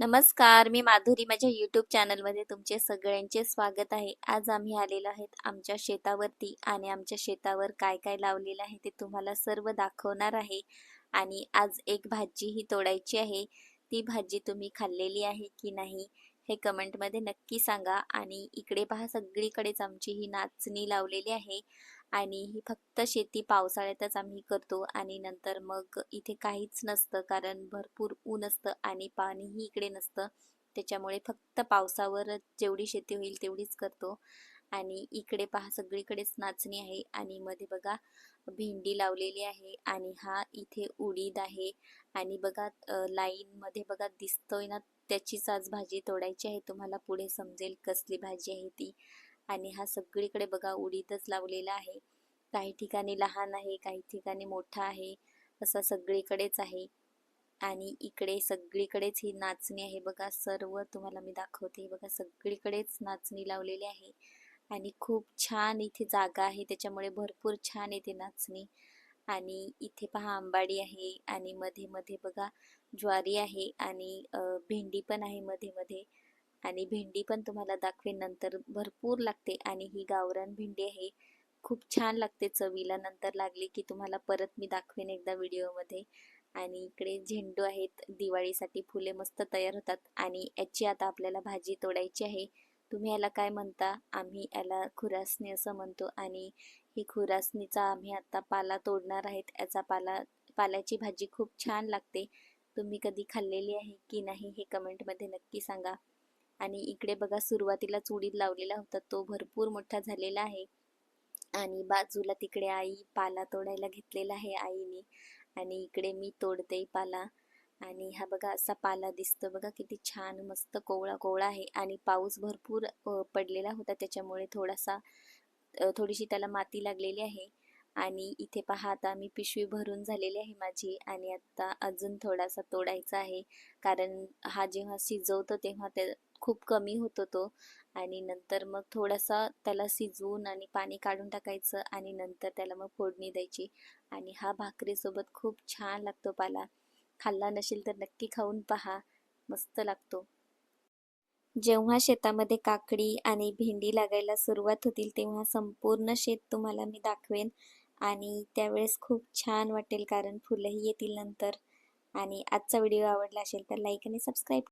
नमस्कार मी माधुरी. माझ्या यूट्यूब चॅनलमध्ये तुमचे सगळ्यांचे स्वागत आहे. आज आम्ही आलेलो आहेत आमच्या शेतावरती आणि आमच्या शेतावर काय काय लावलेलं आहे ते तुम्हाला सर्व दाखवणार आहे. आणि आज एक भाजी ही तोडायची आहे. ती भाजी तुम्ही खाल्लेली आहे की नाही? हे कमेंटमध्ये नक्की सांगा. आणि इकडे पहा सगळीकडेच आमची ही नाचणी लावलेली आहे. आणि ही फक्त शेती पावसाळ्यातच आम्ही करतो. आणि नंतर मग इथे काहीच नसतं कारण भरपूर ऊन असतं आणि पाणीही इकडे नसतं. त्याच्यामुळे फक्त पावसावर जेवढी शेती होईल तेवढीच करतो. आणि इकडे पहा सगळीकडेच नाचणी आहे आणि मध्ये बघा भेंडी लावलेली आहे आणि हा इथे उडीद आहे. आणि बघा लाईन मध्ये बघा दिसतोय ना त्याचीच आज भाजी तोडायची आहे. तुम्हाला पुढे समजेल कसली भाजी आहे ती. आणि हा सगळीकडे बघा उडीदच लावलेला आहे. काही ठिकाणी लहान आहे काही ठिकाणी मोठा आहे. असा सगळीकडेच आहे. आणि इकडे सगळीकडेच ही नाचणी आहे. बघा सर्व तुम्हाला मी दाखवते. बघा सगळीकडेच नाचणी लावलेली आहे. आणि खूप छान इथे जागा आहे. त्याच्यामुळे भरपूर छान येते नाचणी. आणि इथे पहा आंबाडी आहे आणि मध्ये मध्ये बघा ज्वारी आहे आणि भेंडी पण आहे मध्ये मध्ये. आणि भेंडी पण तुम्हाला दाखवेन नंतर भरपूर लागते आणि ही गावरान भेंडी आहे. खूप छान लागते चवीला. नंतर लागली की तुम्हाला परत मी दाखवेन एकदा व्हिडिओमध्ये. आणि इकडे झेंडू आहेत. दिवाळीसाठी फुले मस्त तयार होतात. आणि याची आता आपल्याला भाजी तोडायची आहे. तुम्ही याला काय म्हणता? आम्ही याला खुरासणी असं म्हणतो आणि ही खुरासणीचा आम्ही आता पाला तोडणार आहेत. याचा पाला पाल्याची भाजी खूप छान लागते. तुम्ही कधी खाल्लेली आहे की नाही हे कमेंटमध्ये नक्की सांगा. आणि इकडे बघा सुरुवातीला चुडीत लावलेला होता. तो भरपूर मोठा झालेला आहे. आणि बाजूला तिकडे आई पाला तोडायला घेतलेला आहे आईने. आणि इकडे मी तोडते पाला. आणि हा बघा असा पाला दिसतो. बघा किती छान मस्त कोवळा कोवळा आहे आणि पाऊस भरपूर पडलेला होता. त्याच्यामुळे थोडासा थोडीशी त्याला माती लागलेली आहे. आणि इथे पहा आता मी पिशवी भरून झालेली आहे माझी आणि आता अजून थोडासा तोडायचा आहे. कारण हा जेव्हा शिजवतो तेव्हा ते खूप कमी होतो तो. आणि नंतर मग थोडासा त्याला शिजवून आणि पाणी काढून टाकायचं आणि नंतर त्याला मग फोडणी द्यायची. आणि हा भाकरीसोबत खूप छान लागतो पाला. खाल्ला नसेल तर नक्की खाऊन पहा. मस्त लागतो. जेव्हा शेतामध्ये काकडी आणि भेंडी लागायला सुरुवात होतील तेव्हा संपूर्ण शेत तुम्हाला मी दाखवेन आणि त्यावेळेस खूप छान वाटेल कारण फुलंही येतील नंतर. आणि आजचा व्हिडिओ आवडला असेल तर लाईक आणि सबस्क्राईब